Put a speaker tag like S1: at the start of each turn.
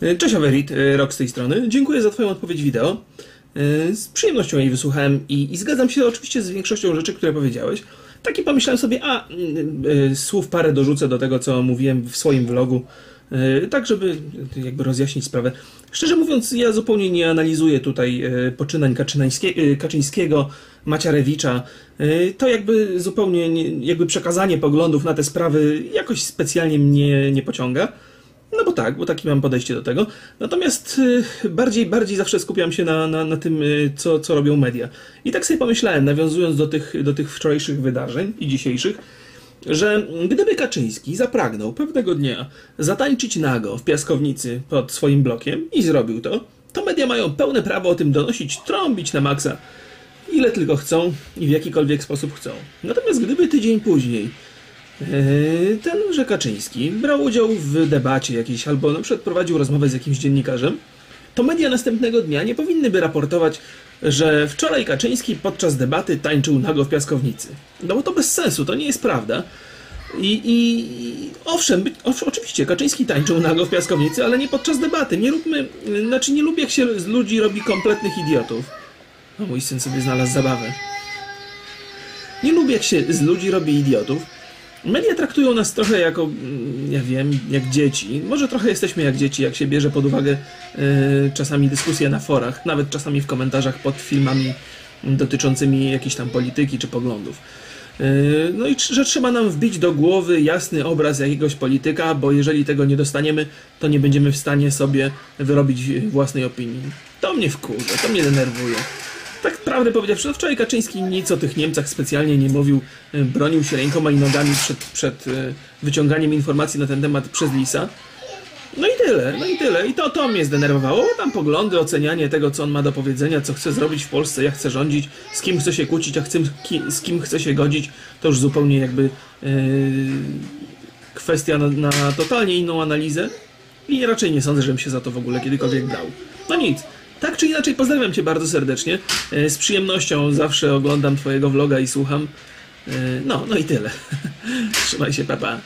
S1: E, Cześć Averit, e, Rok z tej strony. Dziękuję za Twoją odpowiedź wideo. E, Z przyjemnością jej wysłuchałem i, i zgadzam się oczywiście z większością rzeczy, które powiedziałeś. Tak i pomyślałem sobie, a słów parę dorzucę do tego, co mówiłem w swoim vlogu, tak żeby jakby rozjaśnić sprawę. Szczerze mówiąc, ja zupełnie nie analizuję tutaj poczynań Kaczyńskiego, Maciarewicza. To jakby zupełnie, nie, jakby przekazanie poglądów na te sprawy jakoś specjalnie mnie nie pociąga. Tak, bo takie mam podejście do tego. Natomiast y, bardziej, bardziej zawsze skupiam się na, na, na tym, y, co, co robią media. I tak sobie pomyślałem, nawiązując do tych, do tych wczorajszych wydarzeń i dzisiejszych, że gdyby Kaczyński zapragnął pewnego dnia zatańczyć nago w piaskownicy pod swoim blokiem i zrobił to, to media mają pełne prawo o tym donosić, trąbić na maksa, ile tylko chcą i w jakikolwiek sposób chcą. Natomiast gdyby tydzień później Tenże Kaczyński brał udział w debacie jakiejś, albo na przykład prowadził rozmowę z jakimś dziennikarzem, to media następnego dnia nie powinny by raportować, że wczoraj Kaczyński podczas debaty tańczył nago w piaskownicy. No bo to bez sensu, to nie jest prawda. I, i owszem, by- oczywiście Kaczyński tańczył nago w piaskownicy, ale nie podczas debaty. Nie róbmy, znaczy nie lubię jak się z ludzi robi kompletnych idiotów. O, mój syn sobie znalazł zabawę. Nie lubię jak się z ludzi robi idiotów. Media traktują nas trochę jako, mm, ja wiem, jak dzieci. Może trochę jesteśmy jak dzieci, jak się bierze pod uwagę e, czasami dyskusje na forach, nawet czasami w komentarzach pod filmami dotyczącymi jakiejś tam polityki czy poglądów. E, No i że trzeba nam wbić do głowy jasny obraz jakiegoś polityka, bo jeżeli tego nie dostaniemy, to nie będziemy w stanie sobie wyrobić własnej opinii. To mnie wkurza, to mnie denerwuje. Tak prawdę powiedziawszy, no wczoraj Kaczyński nic o tych Niemcach specjalnie nie mówił, e, bronił się rękoma i nogami przed, przed e, wyciąganiem informacji na ten temat przez Lisa. No i tyle, no i tyle. I to, to mnie zdenerwowało. Tam poglądy, ocenianie tego, co on ma do powiedzenia, co chce zrobić w Polsce, jak chce rządzić, z kim chce się kłócić, a ki, z kim chce się godzić, to już zupełnie jakby e, kwestia na, na totalnie inną analizę. I raczej nie sądzę, żebym się za to w ogóle kiedykolwiek brał. No nic. Tak czy inaczej, pozdrawiam Cię bardzo serdecznie. E, Z przyjemnością zawsze oglądam Twojego vloga i słucham. E, No, no i tyle. Trzymaj się, papa.